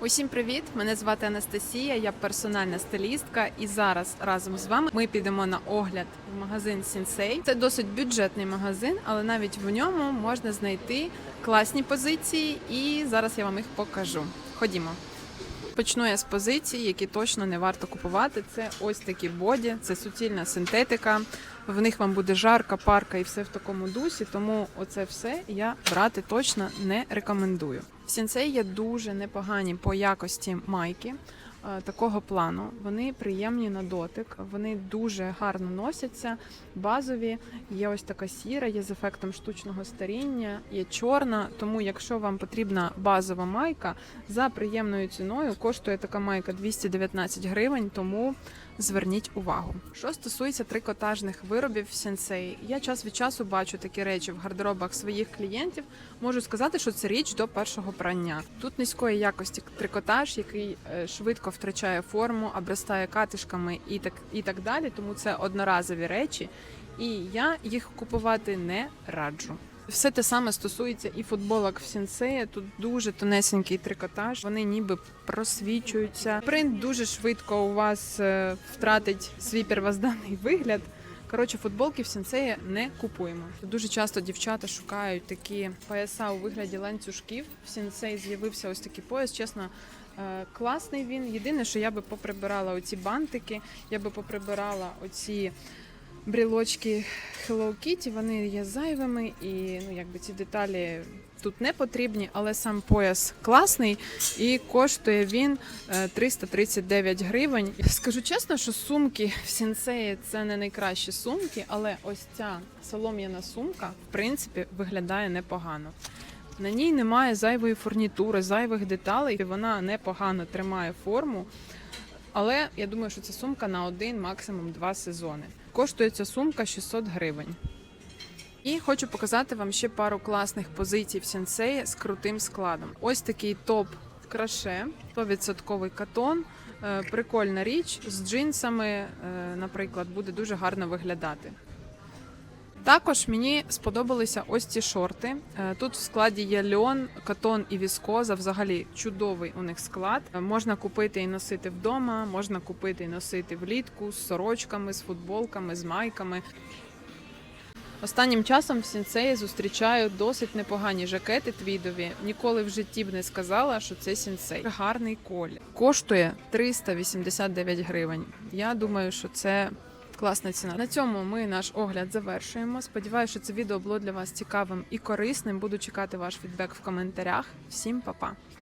Усім привіт! Мене звати Анастасія, я персональна стилістка, і зараз разом з вами ми підемо на огляд в магазин Сінсей. Це досить бюджетний магазин, але навіть в ньому можна знайти класні позиції, і зараз я вам їх покажу. Ходімо. Почну я з позицій, які точно не варто купувати. Це ось такі боді, це суцільна синтетика. В них вам буде жарка, парка і все в такому дусі. Тому оце все я брати точно не рекомендую. В Сінсей є дуже непогані по якості майки. Е, Такого плану вони приємні на дотик, вони дуже гарно носяться. Базові є ось така сіра, є з ефектом штучного старіння, є чорна. Тому, якщо вам потрібна базова майка за приємною ціною, коштує така майка 219 гривень. Тому зверніть увагу. Що стосується трикотажних виробів сенсей, я час від часу бачу такі речі в гардеробах своїх клієнтів. Можу сказати, що це річ до першого прання. Тут низької якості трикотаж, який е, швидко втрачає форму, обростає катишками і так і так далі. Тому це одноразові речі, і я їх купувати не раджу. Все те саме стосується і футболок в сінсея. Тут дуже тонесенький трикотаж. Вони ніби просвічуються. Принт дуже швидко у вас е, втратить свій первозданий вигляд. Коротше, футболки в сенсеї не купуємо. Дуже часто дівчата шукають такі пояса у вигляді ланцюжків. В сінсей з'явився ось такий пояс. Чесно, е, класний він. Єдине, що я би поприбирала оці бантики, я би поприбирала оці брілочки Hello Kitty, вони є зайвими, і ну якби ці деталі тут не потрібні, але сам пояс класний і коштує він е, 339 гривень. Скажу чесно, що сумки в сінсеї це не найкращі сумки, але ось ця солом'яна сумка в принципі виглядає непогано. На ній немає зайвої фурнітури, зайвих деталей. і Вона непогано тримає форму. Але я думаю, що це сумка на один, максимум два сезони. Коштує ця сумка 600 гривень. І хочу показати вам ще пару класних позицій в сенсеї з крутим складом. Ось такий топ краше, 100% катон. Е, Прикольна річ з джинсами, е, наприклад, буде дуже гарно виглядати. Також мені сподобалися ось ці шорти. Е, Тут в складі є льон, катон і віскоза. Взагалі чудовий у них склад. Е, Можна купити і носити вдома, можна купити і носити влітку з сорочками, з футболками, з майками. Останнім часом в сінсеї зустрічаю досить непогані жакети твідові. Ніколи в житті б не сказала, що це сінсей. Гарний колір. Коштує 389 гривень. Я думаю, що це класна ціна. На цьому ми наш огляд завершуємо. Сподіваюся, що це відео було для вас цікавим і корисним. Буду чекати ваш фідбек в коментарях. Всім па-па!